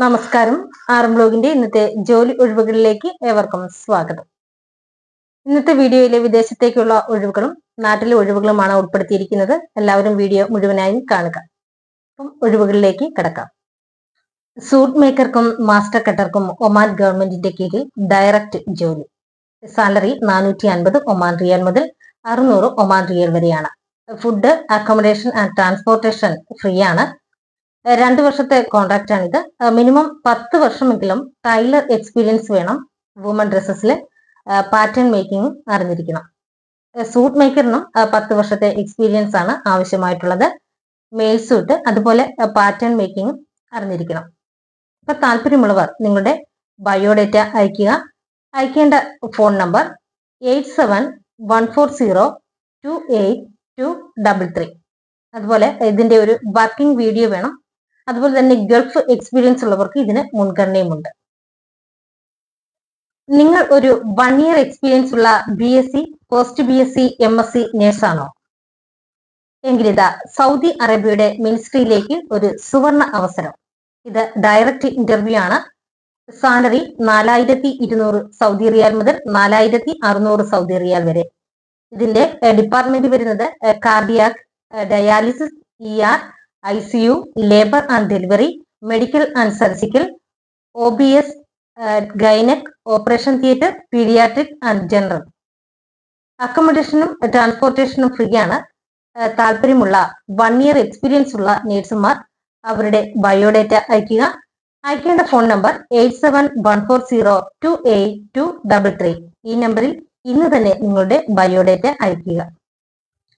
നമസ്കാരം. ആറം ബ്ലോഗിന്റെ ഇന്നത്തെ ജോലി ഒഴിവുകളിലേക്ക് ഏവർക്കും സ്വാഗതം. ഇന്നത്തെ വീഡിയോയിലെ വിദേശത്തേക്കുള്ള ഒഴിവുകളും നാട്ടിലെ ഒഴിവുകളുമാണ് ഉൾപ്പെടുത്തിയിരിക്കുന്നത്. എല്ലാവരും വീഡിയോ മുഴുവനായും കാണുക. അപ്പം ഒഴിവുകളിലേക്ക് കിടക്കാം. സൂട്ട് മേക്കർക്കും മാസ്റ്റർ കട്ടർക്കും ഒമാൻ ഗവൺമെന്റിന്റെ കീഴിൽ ഡയറക്റ്റ് ജോലി. സാലറി നാനൂറ്റി അൻപത് ഒമാൻ റിയൽ മുതൽ അറുന്നൂറ് ഒമാൻ റിയൽ വരെയാണ്. Food accommodation and transportation free ആണ് രണ്ട് വർഷത്തെ കോൺട്രാക്റ്റ് ആണിത്. മിനിമം പത്ത് വർഷമെങ്കിലും ടൈലർ എക്സ്പീരിയൻസ് വേണം വുമൺ ഡ്രസ്സസിൽ പാറ്റേൺ മേക്കിംഗ് അറിഞ്ഞിരിക്കണം. സൂട്ട് മേക്കറിനും പത്ത് വർഷത്തെ എക്സ്പീരിയൻസ് ആണ് ആവശ്യമായിട്ടുള്ളത്. മെയിൽ സൂട്ട് അതുപോലെ പാറ്റേൺ മേക്കിംഗ് അറിഞ്ഞിരിക്കണം. ഇപ്പൊ താല്പര്യമുള്ളവർ നിങ്ങളുടെ ബയോഡേറ്റ അയക്കുക അയക്കേണ്ട phone number eight seven one four zero two eight two double three അതുപോലെ ഇതിന്റെ ഒരു വർക്കിംഗ് വീഡിയോ വേണം. അതുപോലെ തന്നെ ഗൾഫ് എക്സ്പീരിയൻസ് ഉള്ളവർക്ക് ഇതിന് മുൻഗണനയുമുണ്ട്. നിങ്ങൾ ഒരു വൺ ഇയർ എക്സ്പീരിയൻസ് ഉള്ള B S C post B S C M S C നേഴ്സാണോ എങ്കിലിതാ സൗദി അറേബ്യയുടെ മിനിസ്ട്രിയിലേക്ക് ഒരു സുവർണ അവസരം. ഇത് ഡയറക്റ്റ് ഇന്റർവ്യൂ ആണ്. സാലറി നാലായിരത്തി ഇരുന്നൂറ് സൗദി റിയാൽ മുതൽ നാലായിരത്തി അറുന്നൂറ് സൗദി റിയാൽ വരെ. ഇതിന്റെ ഡിപ്പാർട്ട്മെന്റ് വരുന്നത് cardiac dialysis E R I C U labour and delivery medical and surgical O B S gynaec operation theatre paediatric and general. അക്കോമഡേഷനും ട്രാൻസ്പോർട്ടേഷനും ഫ്രീ ആണ് താല്പര്യമുള്ള വൺ ഇയർ എക്സ്പീരിയൻസ് ഉള്ള നേഴ്സുമാർ അവരുടെ ബയോഡേറ്റ അയക്കുക അയക്കേണ്ട phone number eight seven one four zero two eight two double three. ഈ നമ്പറിൽ ഇന്ന് തന്നെ നിങ്ങളുടെ ബയോഡേറ്റ അയക്കുക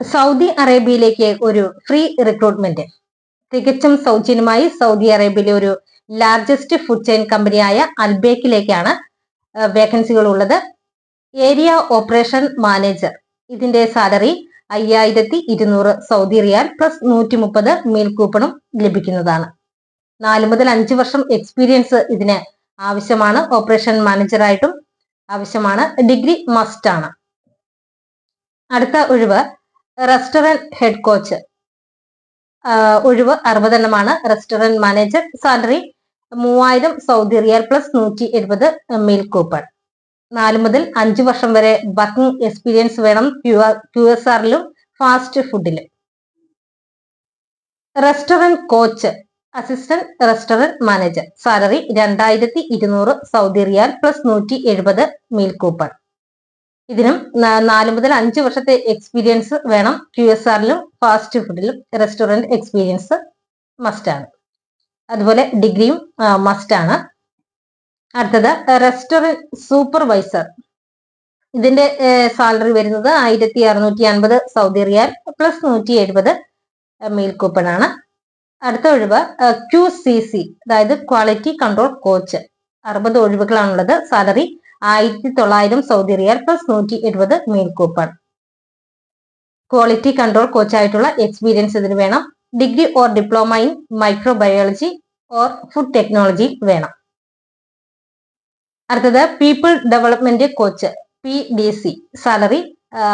സൗദി അറേബ്യയിലേക്ക് ഒരു ഫ്രീ റിക്രൂട്ട്മെന്റ്. തികച്ചും സൗജന്യമായി സൗദി അറേബ്യയിലെ ഒരു ലാർജസ്റ്റ് ഫുഡ് ചെയിൻ കമ്പനിയായ അൽബേക്കിലേക്കാണ് വേക്കൻസികൾ ഉള്ളത്. ഏരിയ ഓപ്പറേഷൻ മാനേജർ ഇതിന്റെ സാലറി അയ്യായിരത്തി ഇരുന്നൂറ് സൗദി റിയാൽ പ്ലസ് നൂറ്റി മുപ്പത് മീൽ കൂപ്പണും ലഭിക്കുന്നതാണ്. നാല് മുതൽ അഞ്ച് വർഷം എക്സ്പീരിയൻസ് ഇതിന് ആവശ്യമാണ്. ഓപ്പറേഷൻ മാനേജറായിട്ടും ആവശ്യമാണ്. ഡിഗ്രി മസ്റ്റ് ആണ്. അടുത്ത ഒഴിവ് റെസ്റ്റോറന്റ് ഹെഡ് കോച്ച് ഒഴിവ് അറുപതെണ്ണമാണ്. റെസ്റ്റോറന്റ് മാനേജർ സാലറി മൂവായിരം സൗദി റിയൽ പ്ലസ് നൂറ്റി എഴുപത് മെയിൽ കൂപ്പൺ. നാല് മുതൽ അഞ്ച് വർഷം വരെ വർക്കിംഗ് എക്സ്പീരിയൻസ് വേണം ക്യു എസ് ആറിലും fast ഫുഡിലും. Restaurant coach assistant restaurant manager. Salary രണ്ടായിരത്തി ഇരുന്നൂറ് സൗദി റിയാൽ പ്ലസ് നൂറ്റി എഴുപത് മീൽ കൂപ്പൺ. ഇതിനും നാല് മുതൽ അഞ്ച് വർഷത്തെ എക്സ്പീരിയൻസ് വേണം ക്യു എസ് ആറിലും ഫാസ്റ്റ് ഫുഡിലും റെസ്റ്റോറന്റ് എക്സ്പീരിയൻസ് മസ്റ്റ് ആണ്. അതുപോലെ ഡിഗ്രിയും മസ്റ്റ് ആണ്. അടുത്തത് റെസ്റ്റോറന്റ് സൂപ്പർവൈസർ ഇതിന്റെ സാലറി വരുന്നത് ആയിരത്തി അറുന്നൂറ്റി അൻപത് സൗദി റിയാൽ പ്ലസ് നൂറ്റി എഴുപത് മീൽ കൂപ്പൺ ആണ്. അടുത്ത ഒഴിവ് ക്യു സി സി അതായത് ക്വാളിറ്റി കൺട്രോൾ കോച്ച് അറുപത് ഒഴിവുകളാണുള്ളത് സാലറി ആയിരത്തി തൊള്ളായിരം സൗദി റിയൽ പ്ലസ് നൂറ്റി എഴുപത് മീൽ കൂപ്പൺ ക്വാളിറ്റി കൺട്രോൾ കോച്ചായിട്ടുള്ള എക്സ്പീരിയൻസ് ഇതിന് വേണം. Degree or diploma in microbiology or food technology വേണം. അടുത്തത് people development coach P D C salary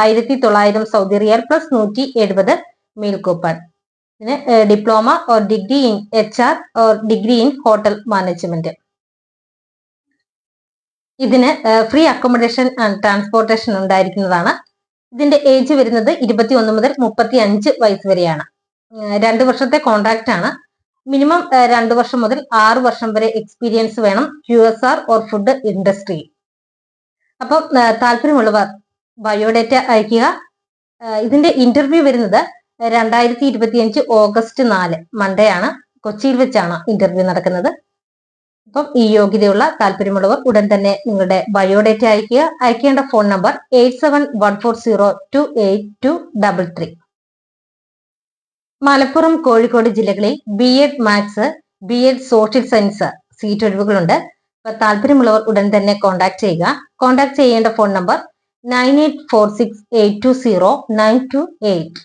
ആയിരത്തി തൊള്ളായിരം സൗദി റിയൽ പ്ലസ് നൂറ്റി എഴുപത് മീൽ കൂപ്പൺ പിന്നെ diploma or degree in H R or degree in hotel management ഇതിന് free accommodation and transportation ഉണ്ടായിരിക്കുന്നതാണ്. ഇതിന്റെ ഏജ് വരുന്നത് ഇരുപത്തി ഒന്ന് മുതൽ മുപ്പത്തി അഞ്ച് വയസ്സ് വരെയാണ്. രണ്ട് വർഷത്തെ കോൺട്രാക്റ്റ് ആണ്. മിനിമം രണ്ട് വർഷം മുതൽ ആറ് വർഷം വരെ എക്സ്പീരിയൻസ് വേണം Q S R or food industry അപ്പം താല്പര്യമുള്ളവർ ബയോഡേറ്റ അയക്കുക ഇതിന്റെ ഇന്റർവ്യൂ വരുന്നത് രണ്ടായിരത്തി ഇരുപത്തിയഞ്ച് ഓഗസ്റ്റ് നാല് മൺഡേ ആണ്. കൊച്ചിയിൽ വെച്ചാണ് ഇന്റർവ്യൂ നടക്കുന്നത്. അപ്പം ഈ യോഗ്യതയുള്ള താല്പര്യമുള്ളവർ ഉടൻ തന്നെ നിങ്ങളുടെ ബയോഡേറ്റ അയക്കുക അയക്കേണ്ട phone number eight seven one four zero two eight two double three. Malappuram Kozhikode ജില്ലകളിൽ B Ed maths B Ed social science seat ഒഴിവുകളുണ്ട്. അപ്പൊ താല്പര്യമുള്ളവർ ഉടൻ തന്നെ കോൺടാക്ട് ചെയ്യുക. കോൺടാക്ട് ചെയ്യേണ്ട phone number nine eight four six eight two zero nine two eight.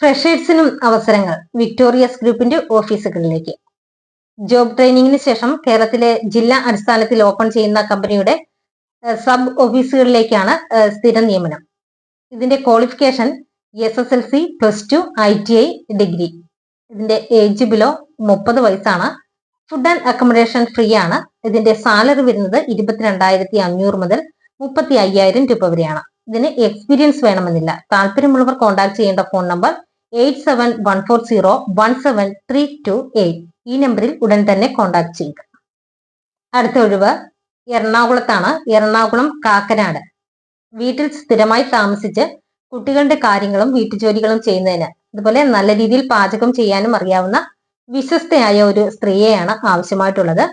ഫ്രഷേഴ്സിനും അവസരങ്ങൾ victorious ഗ്രൂപ്പിന്റെ ഓഫീസുകളിലേക്ക്. Job ട്രെയിനിങ്ങിന് ശേഷം കേരളത്തിലെ ജില്ലാ അടിസ്ഥാനത്തിൽ ഓപ്പൺ ചെയ്യുന്ന കമ്പനിയുടെ സബ് ഓഫീസുകളിലേക്കാണ് സ്ഥിര നിയമനം. ഇതിന്റെ qualification S S L C plus two I T I degree ഇതിന്റെ ഏജ് ബിലോ മുപ്പത് വയസ്സാണ്. ഫുഡ് ആൻഡ് അക്കോമഡേഷൻ ഫ്രീ ആണ്. ഇതിന്റെ സാലറി വരുന്നത് ഇരുപത്തിരണ്ടായിരത്തി അഞ്ഞൂറ് മുതൽ മുപ്പത്തി അയ്യായിരം രൂപ വരെയാണ്. ഇതിന് എക്സ്പീരിയൻസ് വേണമെന്നില്ല. താല്പര്യമുള്ളവർ കോൺടാക്ട് ചെയ്യേണ്ട phone number eight seven one four zero one seven three two eight ഈ നമ്പറിൽ ഉടൻ തന്നെ കോൺടാക്ട് ചെയ്യുക. അടുത്ത ഒഴിവ് എറണാകുളത്താണ്. എറണാകുളം കാക്കനാട്. വീട്ടിൽ സ്ഥിരമായി താമസിച്ച് കുട്ടികളുടെ കാര്യങ്ങളും വീട്ടുജോലികളും ചെയ്യുന്നതിന് അതുപോലെ നല്ല രീതിയിൽ പാചകം ചെയ്യാനും അറിയാവുന്ന വിശ്വസ്തയായ ഒരു സ്ത്രീയെയാണ് ആവശ്യമായിട്ടുള്ളത്.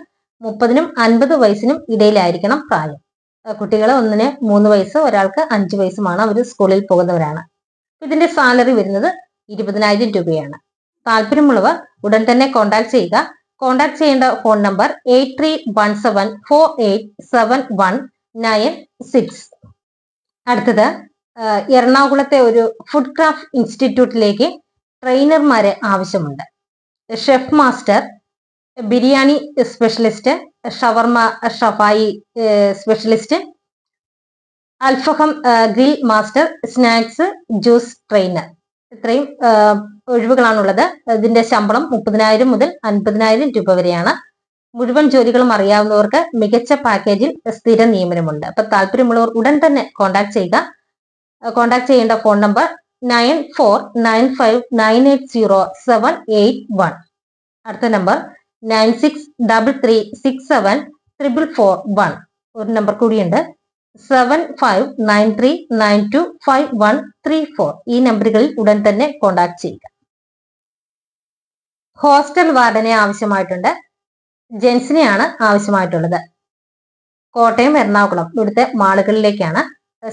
മുപ്പതിനും അൻപത് വയസ്സിനും ഇടയിലായിരിക്കണം പ്രായം. കുട്ടികൾ ഒന്നിന് മൂന്ന് വയസ്സ് ഒരാൾക്ക് അഞ്ച് വയസ്സുമാണ്. അവർ സ്കൂളിൽ പോകുന്നവരാണ്. ഇതിന്റെ സാലറി വരുന്നത് ഇരുപതിനായിരം രൂപയാണ്. താല്പര്യമുള്ളവർ ഉടൻ തന്നെ കോണ്ടാക്ട് ചെയ്യുക. കോണ്ടാക്ട് ചെയ്യേണ്ട phone number eight three one seven four eight seven one nine six അടുത്തത് എറണാകുളത്തെ ഒരു ഫുഡ് ക്രാഫ്റ്റ് ഇൻസ്റ്റിറ്റ്യൂട്ടിലേക്ക് ട്രെയിനർമാരെ ആവശ്യമുണ്ട്. Chef master biryani specialist shawarma ഷഫായി specialist അൽഫഹം grill master snacks juice trainer ഇത്രയും ഒഴിവുകളാണുള്ളത്. ഇതിന്റെ ശമ്പളം മുപ്പതിനായിരം മുതൽ അൻപതിനായിരം രൂപ വരെയാണ്. മുഴുവൻ ജോലികളും അറിയാവുന്നവർക്ക് മികച്ച പാക്കേജിൽ സ്ഥിര നിയമനമുണ്ട്. അപ്പൊ താല്പര്യമുള്ളവർ ഉടൻ തന്നെ കോൺടാക്ട് ചെയ്യുക. കോൺടാക്ട് ചെയ്യേണ്ട phone number nine four nine five nine eight zero seven eight one അടുത്ത number nine six double three six seven triple four one ഒരു നമ്പർ കൂടിയുണ്ട്. Seven five nine three nine two five one three four ഈ നമ്പറുകളിൽ ഉടൻ തന്നെ contact ചെയ്യുക. Hostel വാർഡനെ ആവശ്യമായിട്ടുണ്ട്. ജെൻസിനെയാണ് ആവശ്യമായിട്ടുള്ളത്. കോട്ടയം എറണാകുളം ഇവിടുത്തെ മാളുകളിലേക്കാണ്.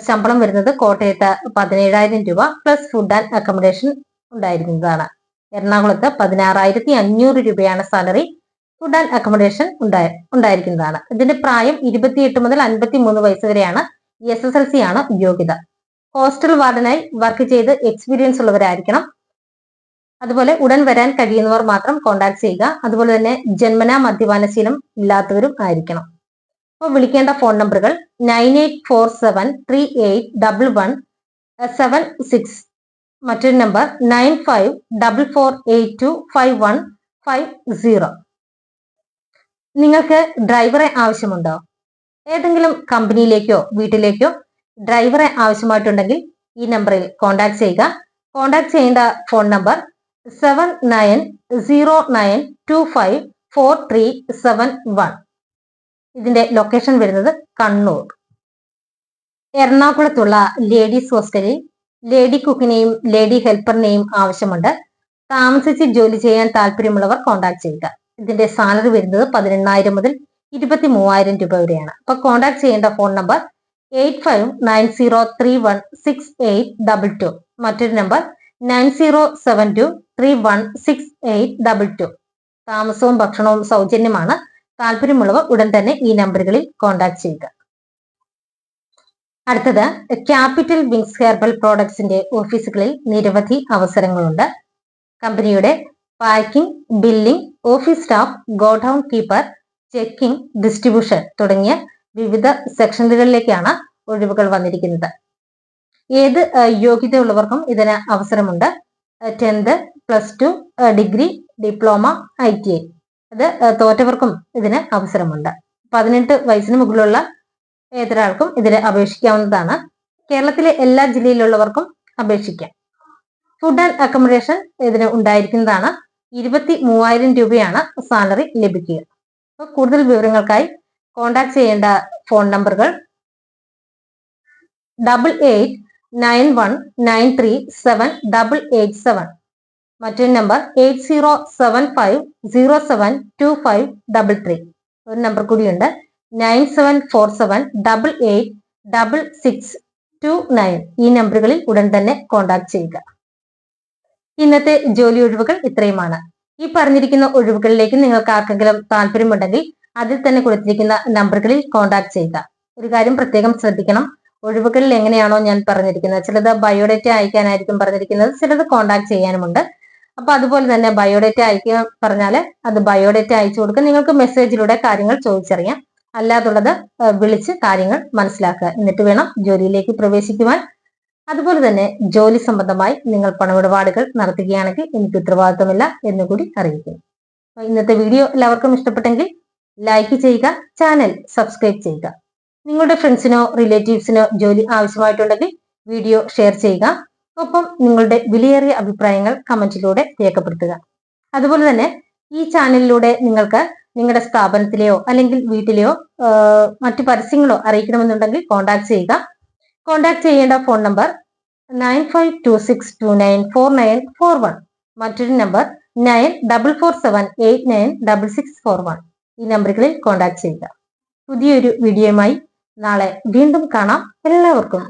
ശമ്പളം വരുന്നത് കോട്ടയത്ത് പതിനേഴായിരം രൂപ പ്ലസ് ഫുഡ് ആൻഡ് അക്കോമഡേഷൻ ഉണ്ടായിരിക്കുന്നതാണ്. എറണാകുളത്ത് പതിനാറായിരത്തി അഞ്ഞൂറ് രൂപയാണ് സാലറി ഫുഡ് ആൻഡ് അക്കോമഡേഷൻ ഉണ്ടായി ഉണ്ടായിരിക്കുന്നതാണ്. ഇതിന്റെ പ്രായം ഇരുപത്തിയെട്ട് മുതൽ അൻപത്തി മൂന്ന് വയസ്സ് വരെയാണ് എസ് എസ് എൽ സി ആണ് യോഗ്യത. ഹോസ്റ്റൽ വാർഡനായി വർക്ക് ചെയ്ത് എക്സ്പീരിയൻസ് ഉള്ളവരായിരിക്കണം. അതുപോലെ ഉടൻ വരാൻ കഴിയുന്നവർ മാത്രം കോൺടാക്ട് ചെയ്യുക. അതുപോലെ തന്നെ ജന്മനാ മദ്യപാനശീലം ഇല്ലാത്തവരും ആയിരിക്കണം. അപ്പോൾ വിളിക്കേണ്ട ഫോൺ നമ്പറുകൾ nine eight four seven three eight double one seven six. മറ്റൊരു number nine five double four eight two five one five zero. നിങ്ങൾക്ക് ഡ്രൈവറെ ആവശ്യമുണ്ടോ? ഏതെങ്കിലും കമ്പനിയിലേക്കോ വീട്ടിലേക്കോ ഡ്രൈവറെ ആവശ്യമായിട്ടുണ്ടെങ്കിൽ ഈ നമ്പറിൽ കോൺടാക്ട് ചെയ്യുക. കോൺടാക്ട് ചെയ്യേണ്ട phone number seven nine zero nine two five four three seven one ഇതിന്റെ ലൊക്കേഷൻ വരുന്നത് കണ്ണൂർ. എറണാകുളത്തുള്ള ലേഡീസ് ഹോസ്റ്റലിൽ ലേഡി കുക്കിനെയും ലേഡി ഹെൽപ്പറിനെയും ആവശ്യമുണ്ട്. താമസിച്ച് ജോലി ചെയ്യാൻ താല്പര്യമുള്ളവർ കോൺടാക്ട് ചെയ്യുക. ഇതിന്റെ സാലറി വരുന്നത് പതിനെണ്ണായിരം മുതൽ ഇരുപത്തി മൂവായിരം രൂപ വരെയാണ്. അപ്പൊ കോൺടാക്ട് ചെയ്യേണ്ട phone number eight five nine zero three one six eight double two മറ്റൊരു number nine zero seven two three one six eight double two. താമസവും ഭക്ഷണവും സൗജന്യമാണ്. താല്പര്യമുള്ളവർ ഉടൻ തന്നെ ഈ നമ്പറുകളിൽ കോൺടാക്ട് ചെയ്യുക. അടുത്തത് ക്യാപിറ്റൽ വിങ്സ് ഹെർബൽ പ്രോഡക്ട്സിന്റെ ഓഫീസുകളിൽ നിരവധി അവസരങ്ങളുണ്ട്. കമ്പനിയുടെ packing billing office staff godown keeper checking distribution തുടങ്ങിയ വിവിധ സെക്ഷനുകളിലേക്കാണ് ഒഴിവുകൾ വന്നിരിക്കുന്നത്. ഏത് യോഗ്യതയുള്ളവർക്കും ഇതിന് അവസരമുണ്ട്. Tenth plus two degree diploma I T I. അത് തോറ്റവർക്കും ഇതിന് അവസരമുണ്ട്. പതിനെട്ട് വയസ്സിന് മുകളിലുള്ള ഏതൊരാൾക്കും ഇതിന് അപേക്ഷിക്കാവുന്നതാണ്. കേരളത്തിലെ എല്ലാ ജില്ലയിലുള്ളവർക്കും അപേക്ഷിക്കാം. ഫുഡ് ആൻഡ് അക്കോമഡേഷൻ ഇതിന് ഉണ്ടായിരിക്കുന്നതാണ്. ഇരുപത്തി മൂവായിരം രൂപയാണ് സാലറി ലഭിക്കുക. അപ്പോൾ കൂടുതൽ വിവരങ്ങൾക്കായി കോൺടാക്ട് ചെയ്യേണ്ട ഫോൺ നമ്പറുകൾ double eight nine one nine three seven double eight seven. മറ്റൊരു number eight zero seven five zero seven two five double three. ഒരു നമ്പർ കൂടിയുണ്ട്. Nine seven four seven double eight double six two nine. ഈ നമ്പറുകളിൽ ഉടൻ തന്നെ contact ചെയ്യുക. ഇന്നത്തെ ജോലി ഒഴിവുകൾ ഇത്രയുമാണ്. ഈ പറഞ്ഞിരിക്കുന്ന ഒഴിവുകളിലേക്ക് നിങ്ങൾക്ക് ആർക്കെങ്കിലും താല്പര്യമുണ്ടെങ്കിൽ അതിൽ തന്നെ കൊടുത്തിരിക്കുന്ന നമ്പറുകളിൽ കോൺടാക്ട് ചെയ്യുക. ഒരു കാര്യം പ്രത്യേകം ശ്രദ്ധിക്കണം. ഒഴിവുകളിൽ എങ്ങനെയാണോ ഞാൻ പറഞ്ഞിരിക്കുന്നത്. ചിലത് ബയോഡേറ്റ അയക്കാനായിരിക്കും പറഞ്ഞിരിക്കുന്നത്. ചിലത് കോണ്ടാക്ട് ചെയ്യാനുമുണ്ട്. അപ്പൊ അതുപോലെ തന്നെ ബയോഡേറ്റ അയക്കുക പറഞ്ഞാൽ അത് ബയോഡേറ്റ അയച്ചു കൊടുക്കുക. നിങ്ങൾക്ക് മെസ്സേജിലൂടെ കാര്യങ്ങൾ ചോദിച്ചറിയാം. അല്ലാതുള്ളത് വിളിച്ച് കാര്യങ്ങൾ മനസ്സിലാക്കുക. എന്നിട്ട് വേണം ജോലിയിലേക്ക് പ്രവേശിക്കുവാൻ. അതുപോലെ തന്നെ ജോലി സംബന്ധമായി നിങ്ങൾ പണമിടപാടുകൾ നടത്തുകയാണെങ്കിൽ എനിക്ക് ഉത്തരവാദിത്തമില്ല എന്നുകൂടി കൂടി അറിയിക്കും ഇന്നത്തെ വീഡിയോ എല്ലാവർക്കും ഇഷ്ടപ്പെട്ടെങ്കിൽ ലൈക്ക് ചെയ്യുക ചാനൽ സബ്സ്ക്രൈബ് ചെയ്യുക. നിങ്ങളുടെ ഫ്രണ്ട്സിനോ റിലേറ്റീവ്സിനോ ജോലി ആവശ്യമായിട്ടുണ്ടെങ്കിൽ വീഡിയോ ഷെയർ ചെയ്യുക. ഒപ്പം നിങ്ങളുടെ വിലയേറിയ അഭിപ്രായങ്ങൾ കമന്റിലൂടെ രേഖപ്പെടുത്തുക. അതുപോലെ തന്നെ ഈ ചാനലിലൂടെ നിങ്ങൾക്ക് നിങ്ങളുടെ സ്ഥാപനത്തിലെയോ അല്ലെങ്കിൽ വീട്ടിലെയോ മറ്റു പരസ്യങ്ങളോ അറിയിക്കണമെന്നുണ്ടെങ്കിൽ കോൺടാക്ട് ചെയ്യുക. കോൺടാക്ട് ചെയ്യേണ്ട phone number nine five two six two nine four nine four one മറ്റൊരു number nine double four seven eight nine double six four one ഈ നമ്പറുകളിൽ കോൺടാക്ട് ചെയ്യുക. പുതിയൊരു വീഡിയോയുമായി നാളെ വീണ്ടും കാണാം. എല്ലാവർക്കും